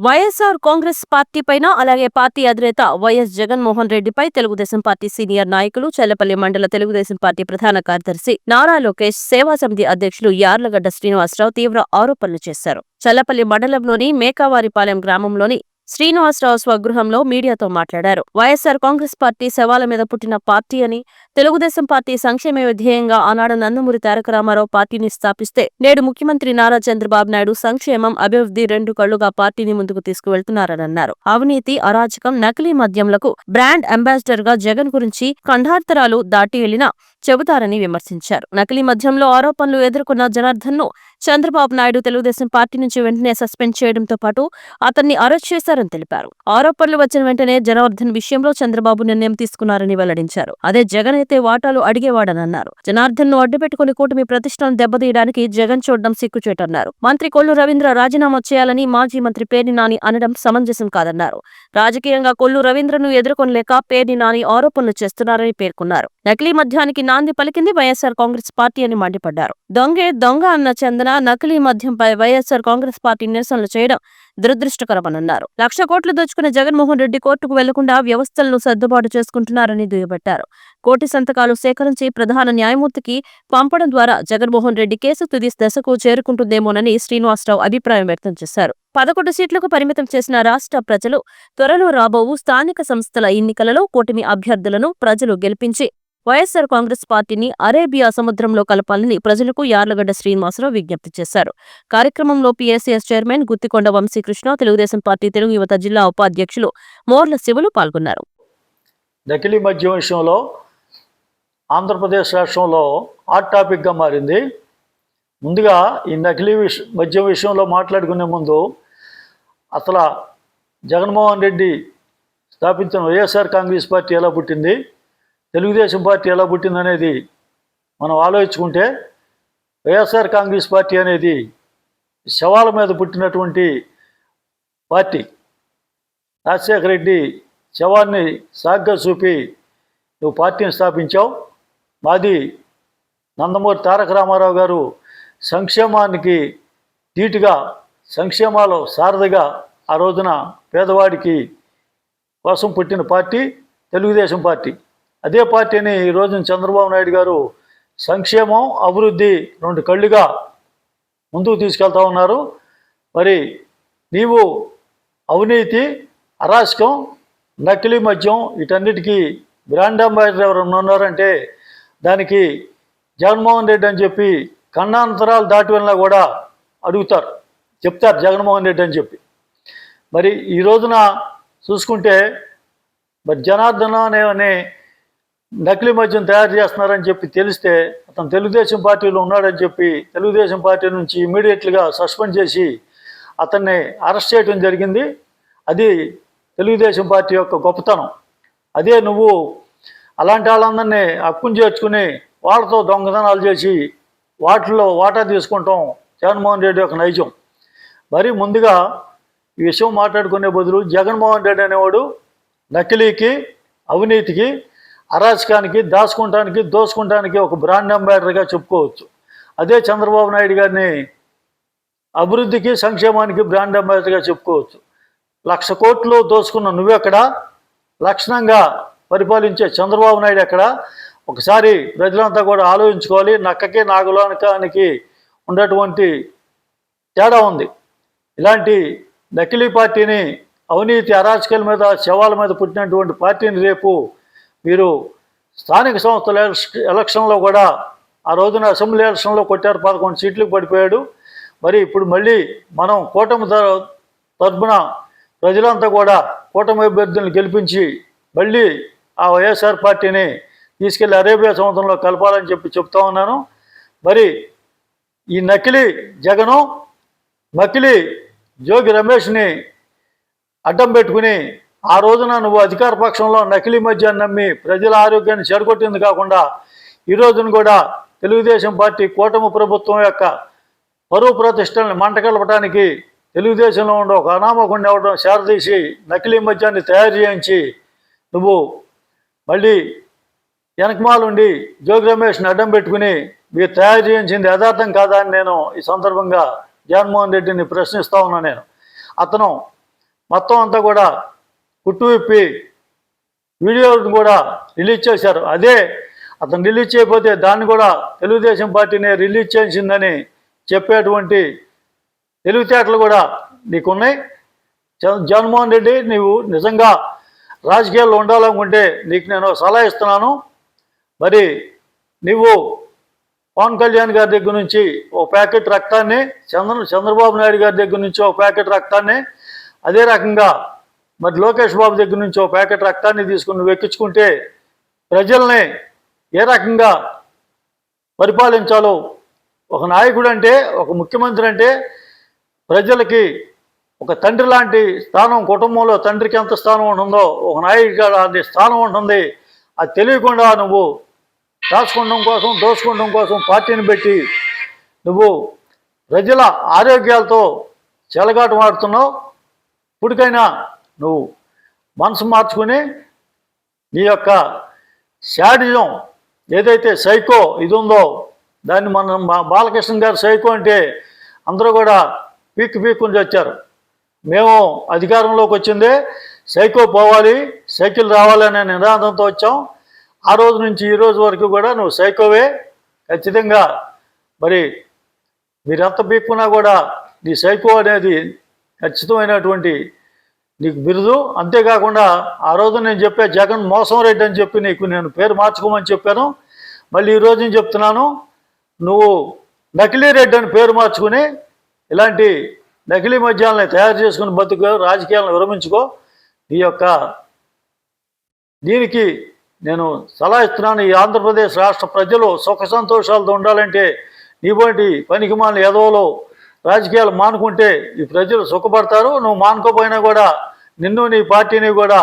YSR Congress party పైన అలాగే party అధినేత వైఎస్ జగన్మోహన్ రెడ్డిపై తెలుగుదేశం పార్టీ సీనియర్ నాయకులు చెల్లపల్లి మండల తెలుగుదేశం పార్టీ ప్రధాన కార్యదర్శి నారా లోకేష్ సేవా సమితి అధ్యక్షులు యార్లగడ్డ శ్రీనివాసరావు తీవ్ర ఆరోపణలు చేశారు. చల్లపల్లి మండలంలోని మేకావారిపాలెం గ్రామంలోని శ్రీనివాసరావు స్వగృహంలో మీడియాతో మాట్లాడారు. వైఎస్సార్ కాంగ్రెస్ పార్టీ శవాల మీద పుట్టిన పార్టీ అని తెలుగుదేశం పార్టీ సంక్షేమ విధేయంగా ఆనాడు నందమూరి తారక రామారావు పార్టీని స్థాపిస్తే నేడు ముఖ్యమంత్రి నారా చంద్రబాబు నాయుడు సంక్షేమం అభివృద్ధి రెండు కళ్ళుగా పార్టీని ముందుకు తీసుకువెళ్తున్నారని అన్నారు. అవినీతి అరాచకం నకిలీ మద్యంలకు బ్రాండ్ అంబాసిడర్గా జగన్ గురించి ఖండాంతరాలు దాటి వెళ్ళిన చెబుతారని విమర్శించారు. నకిలీ మద్యంలో ఆరోపణలు ఎదుర్కొన్న జనార్దన్ను చంద్రబాబు నాయుడు తెలుగుదేశం పార్టీ నుంచి వెంటనే సస్పెండ్ చేయడంతో పాటు అతన్ని అరెస్ట్ చేశారని తెలిపారు. ఆరోపణలు వచ్చిన వెంటనే జనార్దన్ విషయంలో చంద్రబాబు నిర్ణయం తీసుకున్నారని వెల్లడించారు. అదే జగన్ అయితే వాటాలు అడిగేవాడని అన్నారు. జనార్దన్ను అడ్డుపెట్టుకుని కూటమి ప్రతిష్టను దెబ్బతీయడానికి జగన్ చూడడం సిగ్గుచేటన్నారు. మంత్రి కొల్లు రవీంద్ర రాజీనామా చేయాలని మాజీ మంత్రి పేర్ని నాని అనడం సమంజసం కాదన్నారు. రాజకీయంగా కొల్లు రవీంద్రను ఎదుర్కొనలేక పేర్ని నాని ఆరోపణలు చేస్తున్నారని పేర్కొన్నారు. నకిలీ మద్యానికి నాంది పలికింది వైఎస్ఆర్ కాంగ్రెస్ పార్టీ అని మండిపడ్డారు. దొంగే దొంగ అన్న చందన నకిలీ మద్యంపై వైఎస్ఆర్ కాంగ్రెస్ పార్టీ నిరసనలు చేయడం దురదృష్టకరమన్నారు లక్ష కోట్లు దోచుకున్న జగన్మోహన్ రెడ్డి కోర్టుకు వెళ్ళకుండా వ్యవస్థలను సర్దుబాటు చేసుకుంటున్నారని దుయ్యబట్టారు. కోటి సంతకాలు సేకరించి ప్రధాన న్యాయమూర్తికి పంపడం ద్వారా జగన్మోహన్ రెడ్డి కేసు తుది దశకు చేరుకుంటుందేమోనని శ్రీనివాసరావు అభిప్రాయం వ్యక్తం చేశారు. పదకొండు సీట్లకు పరిమితం చేసిన రాష్ట్ర ప్రజలు త్వరలో రాబోవు స్థానిక సంస్థల ఎన్నికలలో కూటమి అభ్యర్థులను ప్రజలు గెలిపించి వైఎస్సార్ కాంగ్రెస్ పార్టీని అరేబియా సముద్రంలో కలపాలని ప్రజలకు యార్లగడ్డ శ్రీనివాసరావు విజ్ఞప్తి చేశారు. కార్యక్రమంలో PSS chairman Guthikonda Vamsi Krishna Telugu Desam party Telugu యువత జిల్లా ఉపాధ్యక్షులు మోర్ల శివులు పాల్గొన్నారు. నకిలీ మద్యం విషయంలో ఆంధ్రప్రదేశ్ రాష్ట్రంలో హాట్ టాపిక్గా మారింది. ముందుగా ఈ నకిలీ విష మద్యం విషయంలో మాట్లాడుకునే ముందు అసలు జగన్మోహన్ రెడ్డి స్థాపించిన వైఎస్ఆర్ కాంగ్రెస్ పార్టీ ఎలా పుట్టింది? తెలుగుదేశం పార్టీ ఎలా పుట్టిందనేది మనం ఆలోచించుకుంటే వైఎస్ఆర్ కాంగ్రెస్ పార్టీ అనేది శవాల మీద పుట్టినటువంటి పార్టీ. రాజశేఖర రెడ్డి శవాన్ని సాగ్గా చూపి నువ్వు పార్టీని స్థాపించావు. మాది నందమూరి తారక రామారావు గారు సంక్షేమానికి ధీటుగా సంక్షేమాలు సారథిగా ఆ రోజున పేదవాడికి కోసం పుట్టిన పార్టీ తెలుగుదేశం పార్టీ. అదే పార్టీని ఈ రోజున చంద్రబాబు నాయుడు గారు సంక్షేమం అభివృద్ధి రెండు కళ్ళుగా ముందుకు తీసుకెళ్తా ఉన్నారు. మరి నీవు అవినీతి అరాచకం నకిలీ మద్యం వీటన్నిటికీ బ్రాండ్ అంబాసిడర్ ఎవరైనా ఉన్నారంటే దానికి జగన్మోహన్ రెడ్డి అని చెప్పి కన్నాంతరాలు దాటి వెళ్ళినా కూడా అడుగుతారు. చెప్తారు జగన్మోహన్ రెడ్డి అని చెప్పి. మరి ఈ రోజున చూసుకుంటే మరి జనార్దన అనే అనే నకిలీ మద్యం తయారు చేస్తున్నారని చెప్పి తెలిస్తే అతను తెలుగుదేశం పార్టీలో ఉన్నాడని చెప్పి తెలుగుదేశం పార్టీ నుంచి ఇమీడియట్గా సస్పెండ్ చేసి అతన్ని అరెస్ట్ చేయడం జరిగింది. అది తెలుగుదేశం పార్టీ యొక్క గొప్పతనం. అదే నువ్వు అలాంటి వాళ్ళందరినీ హక్కును చేర్చుకుని వాళ్ళతో దొంగతనాలు చేసి వాటిల్లో వాటా తీసుకుంటాం జగన్మోహన్ రెడ్డి యొక్క నైజం. మరి ముందుగా ఈ విషయం మాట్లాడుకునే బదులు జగన్మోహన్ రెడ్డి అనేవాడు నకిలీకి అవినీతికి అరాచకానికి దాచుకుంటానికి దోచుకుంటానికి ఒక బ్రాండ్ అంబాసిడర్గా చెప్పుకోవచ్చు. అదే చంద్రబాబు నాయుడు గారిని అభివృద్ధికి సంక్షేమానికి బ్రాండ్ అంబాసిడర్గా చెప్పుకోవచ్చు. లక్ష కోట్లు దోచుకున్న నువ్వెక్కడ లక్షణంగా పరిపాలించే చంద్రబాబు నాయుడు ఎక్కడ? ఒకసారి ప్రజలంతా కూడా ఆలోచించుకోవాలి. నక్కకి నాగులానికి ఉండేటువంటి తేడా ఉంది. ఇలాంటి నకిలీ పార్టీని అవినీతి అరాచకాల మీద శవాల మీద పుట్టినటువంటి పార్టీని రేపు మీరు స్థానిక సంస్థల ఎలక్షన్లో కూడా ఆ రోజున అసెంబ్లీ ఎలక్షన్లో కొట్టారు పదకొండు సీట్లకు పడిపోయాడు. మరి ఇప్పుడు మళ్ళీ మనం కూటమి తరఫున తరపున ప్రజలంతా కూడా కూటమి అభ్యర్థులను గెలిపించి మళ్ళీ ఆ వైఎస్ఆర్ పార్టీని తీసుకెళ్ళి అరేబియా సముద్రంలో కలపాలని చెప్పి చెప్తా ఉన్నాను. మరి ఈ నకిలీ జగను నకిలీ జోగి రమేష్ని అడ్డం పెట్టుకుని ఆ రోజున నువ్వు అధికార పక్షంలో నకిలీ మద్యాన్ని నమ్మి ప్రజల ఆరోగ్యాన్ని చెడగొట్టింది కాకుండా ఈ రోజున కూడా తెలుగుదేశం పార్టీ కూటమి ప్రభుత్వం యొక్క పరువు ప్రతిష్టల్ని మంటగలపడానికి తెలుగుదేశంలో ఉండే ఒక అనామకుండా ఇవ్వడం శారదీసి నకిలీ మద్యాన్ని తయారు చేయించి నువ్వు మళ్ళీ వెనకమాలుండి జోగి రమేష్ని అడ్డం పెట్టుకుని మీరు తయారు చేయించింది యథార్థం కాదా అని నేను ఈ సందర్భంగా జగన్మోహన్ రెడ్డిని ప్రశ్నిస్తా ఉన్నా నేను. అతను మొత్తం అంతా కూడా కుట్టు విప్పి వీడియోని కూడా రిలీజ్ చేశారు. అదే అతను రిలీజ్ చేయకపోతే దాన్ని కూడా తెలుగుదేశం పార్టీనే రిలీజ్ చేసిందని చెప్పేటువంటి తెలివితేటలు కూడా నీకున్నాయి. జగన్మోహన్ రెడ్డి నీవు నిజంగా రాజకీయాల్లో ఉండాలనుకుంటే నీకు నేను సలహా ఇస్తున్నాను. మరి నువ్వు పవన్ కళ్యాణ్ గారి దగ్గర నుంచి ఒక ప్యాకెట్ రక్తాన్ని చంద్ర చంద్రబాబు నాయుడు గారి దగ్గర నుంచి ఓ ప్యాకెట్ రక్తాన్ని అదే రకంగా మరి లోకేష్ బాబు దగ్గర నుంచి ఓ ప్యాకెట్ రక్తాన్ని తీసుకుని నువ్వు ఎక్కించుకుంటే ప్రజల్ని ఏ రకంగా పరిపాలించాలో ఒక నాయకుడు అంటే ఒక ముఖ్యమంత్రి అంటే ప్రజలకి ఒక తండ్రి లాంటి స్థానం కుటుంబంలో తండ్రికి ఎంత స్థానం ఉంటుందో ఒక నాయకుడికి లాంటి స్థానం ఉంటుంది. అది తెలియకుండా నువ్వు దాచుకోవడం కోసం దోచుకోవడం కోసం పార్టీని పెట్టి నువ్వు ప్రజల ఆరోగ్యాలతో చెలగాటు ఆడుతున్నావు ఇప్పటికైనా నువ్వు మనసు మార్చుకుని నీ యొక్క శాడిజం ఏదైతే సైకో ఇది ఉందో దాన్ని మన మా బాలకృష్ణ గారు సైకో అంటే అందరూ కూడా పీక్ పీక్కుని వచ్చారు మేము అధికారంలోకి వచ్చిందే సైకో పోవాలి సైకిల్ రావాలనే నినాదంతో వచ్చాం. ఆ రోజు నుంచి ఈ రోజు వరకు కూడా నువ్వు సైకోవే. ఖచ్చితంగా మరి మీరెంత పీక్కున్నా కూడా నీ సైకో అనేది ఖచ్చితమైనటువంటి నీకు బిరుదు అంతేకాకుండా ఆ రోజు నేను చెప్పే జగన్ మోసం రెడ్డి అని చెప్పి నీకు నేను పేరు మార్చుకోమని చెప్పాను. మళ్ళీ ఈ రోజు నేను చెప్తున్నాను నువ్వు నకిలీ రెడ్డి అని పేరు మార్చుకుని ఇలాంటి నకిలీ మద్యాలని తయారు చేసుకుని బతుకు రాజకీయాలను విరమించుకో. నీ యొక్క దీనికి నేను సలహా ఇస్తున్నాను ఈ ఆంధ్రప్రదేశ్ రాష్ట్ర ప్రజలు సుఖ సంతోషాలతో ఉండాలంటే నీవంటి పనికి మాలిన ఎదవలో రాజకీయాలు మానుకుంటే ఈ ప్రజలు సుఖపడతారు. నువ్వు మానుకోపోయినా కూడా నిన్ను నీ పార్టీని కూడా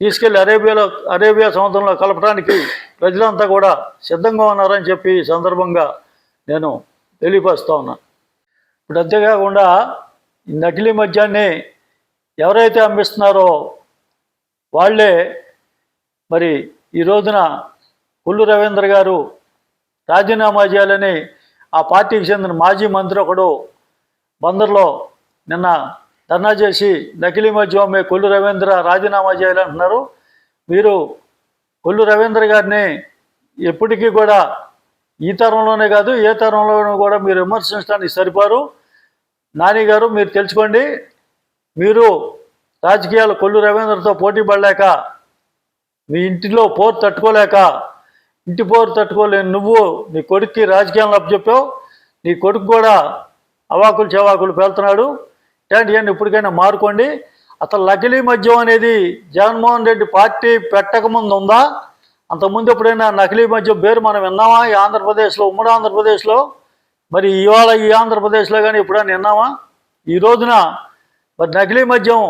తీసుకెళ్ళి అరేబియాలో అరేబియా సముద్రంలో కలపడానికి ప్రజలంతా కూడా సిద్ధంగా ఉన్నారని చెప్పి ఈ సందర్భంగా నేను తెలియపరుస్తూ ఉన్నాను ఇప్పుడు అంతేకాకుండా ఈ నకిలీ మద్యాన్ని ఎవరైతే అమ్మిస్తున్నారో వాళ్ళే మరి ఈ రోజున కొల్లు రవీంద్ర గారు రాజీనామా చేయాలని ఆ పార్టీకి చెందిన మాజీ మంత్రి ఒకడు బందర్లో నిన్న ధర్నా చేసి నకిలీ మధ్యమే అమ్మే కొల్లు రవీంద్ర రాజీనామా చేయాలంటున్నారు మీరు కొల్లు రవీంద్ర గారిని ఎప్పటికీ కూడా ఈ తరంలోనే కాదు ఏ తరంలోనూ కూడా మీరు విమర్శించడానికి సరిపారు. నానిగారు మీరు తెలుసుకోండి మీరు రాజకీయాలు కొల్లు రవీంద్రతో పోటీ పడలేక మీ ఇంటిలో పోరు తట్టుకోలేక ఇంటి పోరు తట్టుకోలేని నువ్వు నీ కొడుక్కి రాజకీయాలను అప్పచెప్పావు నీ కొడుకు కూడా అవాకులు చెవాకులు పెళ్తున్నాడు ఇట్లాంటివన్నీ ఇప్పటికైనా మారుకోండి. అసలు నకిలీ మద్యం అనేది జగన్మోహన్ రెడ్డి పార్టీ పెట్టకముందు ఉందా? అంతకుముందు ఎప్పుడైనా నకిలీ మద్యం పేరు మనం విన్నామా? ఈ ఆంధ్రప్రదేశ్లో ఉమ్మడి ఆంధ్రప్రదేశ్లో? మరి ఇవాళ ఈ ఆంధ్రప్రదేశ్లో కానీ ఎప్పుడైనా విన్నామా? ఈ రోజున మరి నకిలీ మద్యం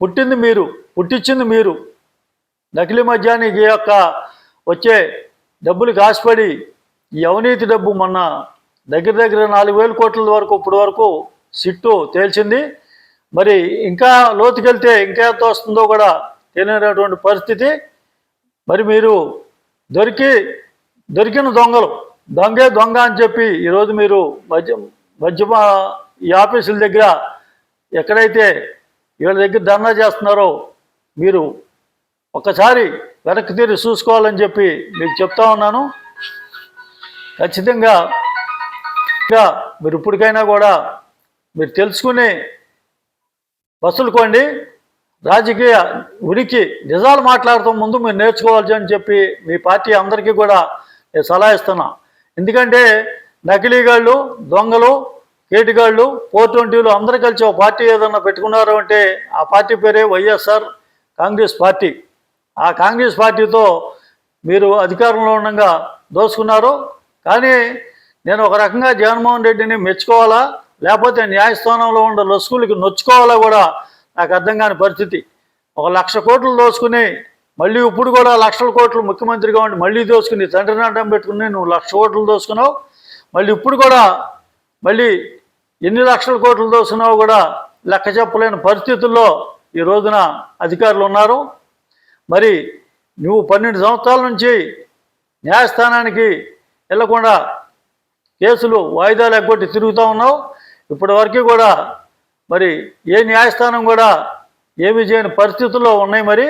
పుట్టింది మీరు పుట్టించింది మీరు. నకిలీ మద్యానికి యొక్క వచ్చే డబ్బులు ఆశపడి ఈ అవినీతి డబ్బు మొన్న దగ్గర దగ్గర నాలుగు వేల కోట్ల వరకు ఇప్పటి వరకు సిట్టు తేల్చింది. మరి ఇంకా లోతుకెళ్తే ఇంకా ఎంత వస్తుందో కూడా తెలియనటువంటి పరిస్థితి. మరి మీరు దొరికి దొరికిన దొంగలు దొంగే దొంగ అని చెప్పి ఈరోజు మీరు మధ్య మధ్య ఈ ఆఫీసుల దగ్గర ఎక్కడైతే వీళ్ళ దగ్గర ధర్నా చేస్తున్నారో మీరు ఒక్కసారి వెనక్కి తీరి చూసుకోవాలని చెప్పి మీకు చెప్తా ఉన్నాను. ఖచ్చితంగా ఇంకా మీరు ఇప్పటికైనా కూడా మీరు తెలుసుకుని బస్సులుకోండి రాజకీయ ఉనికి నిజాలు మాట్లాడటం ముందు మీరు నేర్చుకోవాల్సి అని చెప్పి మీ పార్టీ అందరికీ కూడా నేను సలహా ఇస్తున్నా. ఎందుకంటే నకిలీగాళ్ళు దొంగలు కేటిగాళ్ళు ఫోర్ ట్వంటీలు అందరూ కలిసి ఒక పార్టీ ఏదన్నా పెట్టుకున్నారు అంటే ఆ పార్టీ పేరే వైఎస్ఆర్ కాంగ్రెస్ పార్టీ. ఆ కాంగ్రెస్ పార్టీతో మీరు అధికారంలో ఉండగా దోసుకున్నారు. కానీ నేను ఒక రకంగా జగన్మోహన్ రెడ్డిని మెచ్చుకోవాలా? లేకపోతే న్యాయస్థానంలో ఉండే లొసుకులకి నొచ్చుకోవాలా కూడా నాకు అర్థం కాని పరిస్థితి. ఒక లక్ష కోట్లు దోసుకుని మళ్ళీ ఇప్పుడు కూడా లక్షల కోట్లు ముఖ్యమంత్రిగా ఉండి మళ్ళీ దోసుకుని తండ్రిని అడ్డం పెట్టుకుని నువ్వు లక్ష కోట్లు దోసుకున్నావు. మళ్ళీ ఇప్పుడు కూడా మళ్ళీ ఎన్ని లక్షల కోట్లు దోసుకున్నావు కూడా లెక్క చెప్పలేని పరిస్థితుల్లో ఈ రోజున అధికారులు ఉన్నారు. మరి నువ్వు పన్నెండు సంవత్సరాల నుంచి న్యాయస్థానానికి వెళ్ళకుండా కేసులు వాయిదాలు ఎగ్గొట్టి తిరుగుతూ ఉన్నావు. ఇప్పటి వరకు కూడా మరి ఏ న్యాయస్థానం కూడా ఏమీ చేయని పరిస్థితుల్లో ఉన్నాయి మరి.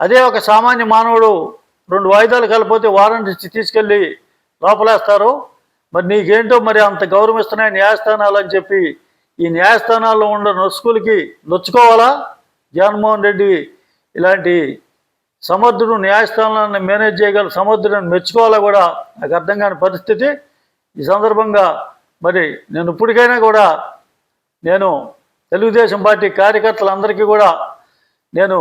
అదే ఒక సామాన్య మానవుడు రెండు వాయిదాలు కలిపోతే వారెంట్ ఇచ్చి తీసుకెళ్ళి లోపలేస్తారు. మరి నీకేంటో మరి అంత గౌరవిస్తున్నాయి న్యాయస్థానాలు అని చెప్పి ఈ న్యాయస్థానాల్లో ఉన్న నొసుకులకి నొచ్చుకోవాలా? జగన్మోహన్ రెడ్డి ఇలాంటి సముద్రుడు న్యాయస్థానాన్ని మేనేజ్ చేయగల సమర్థుడిని మెచ్చుకోవాలా కూడా నాకు అర్థం కాని పరిస్థితి. ఈ సందర్భంగా మరి నేను ఇప్పటికైనా కూడా నేను తెలుగుదేశం పార్టీ కార్యకర్తలందరికీ కూడా నేను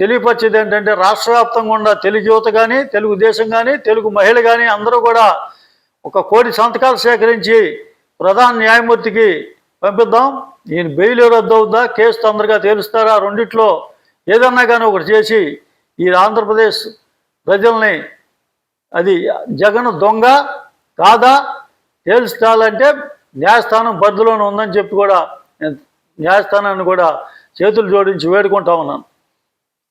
తెలియపరిచేది ఏంటంటే రాష్ట్ర వ్యాప్తంగా ఉన్న తెలుగు యువత కానీ తెలుగుదేశం కానీ తెలుగు మహిళ కానీ అందరూ కూడా ఒక కోటి సంతకాలు సేకరించి ప్రధాన న్యాయమూర్తికి పంపిద్దాం. ఈయన బెయిల్ రద్దు అవుద్దా? కేసు తొందరగా తేలుస్తారా రెండిట్లో ఏదన్నా కానీ ఒకటి చేసి ఈ ఆంధ్రప్రదేశ్ ప్రజల్ని అది జగన్ దొంగ కాదా? తేల్చాలంటే న్యాయస్థానం పరిధిలోనే ఉందని చెప్పి కూడా న్యాయస్థానాన్ని కూడా చేతులు జోడించి వేడుకుంటా ఉన్నాను.